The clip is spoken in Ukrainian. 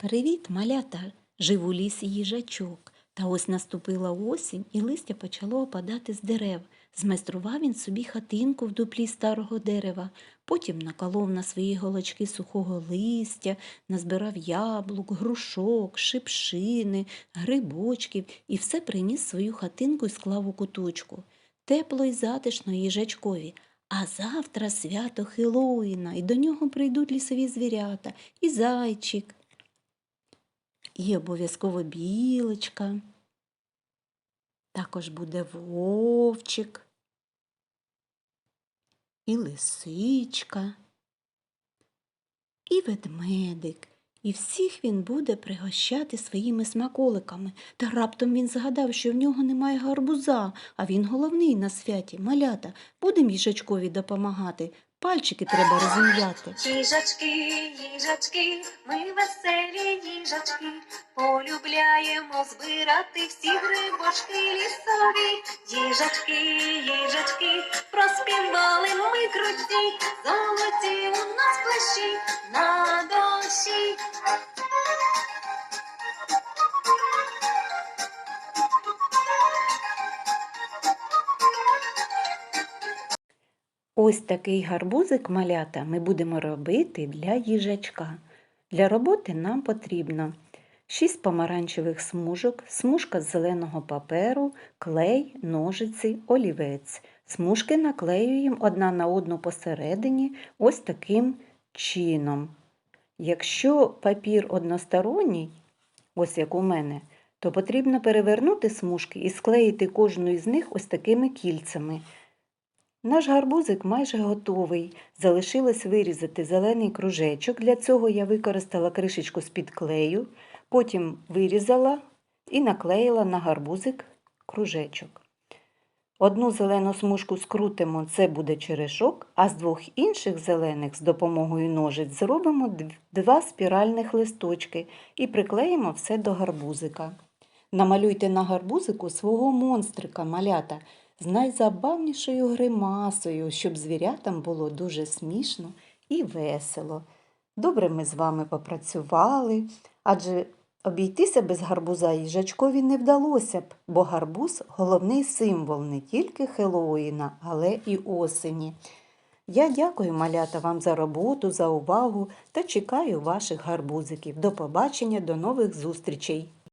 Привіт, малята! Жив у лісі їжачок. Та ось наступила осінь, і листя почало опадати з дерев. Змайстрував він собі хатинку в дуплі старого дерева, потім наколов на свої голочки сухого листя, назбирав яблук, грушок, шипшини, грибочків і все приніс свою хатинку і склав у куточку. Тепло й затишно їжачкові. А завтра свято Хеллоуіна, і до нього прийдуть лісові звірята, і зайчик, і обов'язково білочка. Також буде вовчик, і лисичка, і ведмедик. І всіх він буде пригощати своїми смаколиками. Та раптом він згадав, що в нього немає гарбуза, а він головний на святі. Малята, будемо їжачкові допомагати. Пальчики треба розім'яти. Їжачки, їжачки, ми веселі їжачки, полюбляємо збирати всі грибочки лісові. Їжачки, їжачки, проспівали ми круті, золоті у нас плещі Ось такий гарбузик малята ми будемо робити для їжачка. Для роботи нам потрібно 6 помаранчевих смужок, смужка з зеленого паперу, клей, ножиці, олівець. Смужки наклеюємо одна на одну посередині ось таким чином. Якщо папір односторонній, ось як у мене, то потрібно перевернути смужки і склеїти кожну із них ось такими кільцями. Наш гарбузик майже готовий. Залишилось вирізати зелений кружечок. Для цього я використала кришечку з-під клею, потім вирізала і наклеїла на гарбузик кружечок. Одну зелену смужку скрутимо, це буде черешок, а з двох інших зелених з допомогою ножиць зробимо два спіральних листочки і приклеїмо все до гарбузика. Намалюйте на гарбузику свого монстрика малята з найзабавнішою гримасою, щоб звірятам було дуже смішно і весело. Добре ми з вами попрацювали, адже обійтися без гарбуза їжачкові не вдалося б, бо гарбуз головний символ не тільки Хеллоуіна, але і осені. Я дякую, малята, вам за роботу, за увагу та чекаю ваших гарбузиків. До побачення, до нових зустрічей!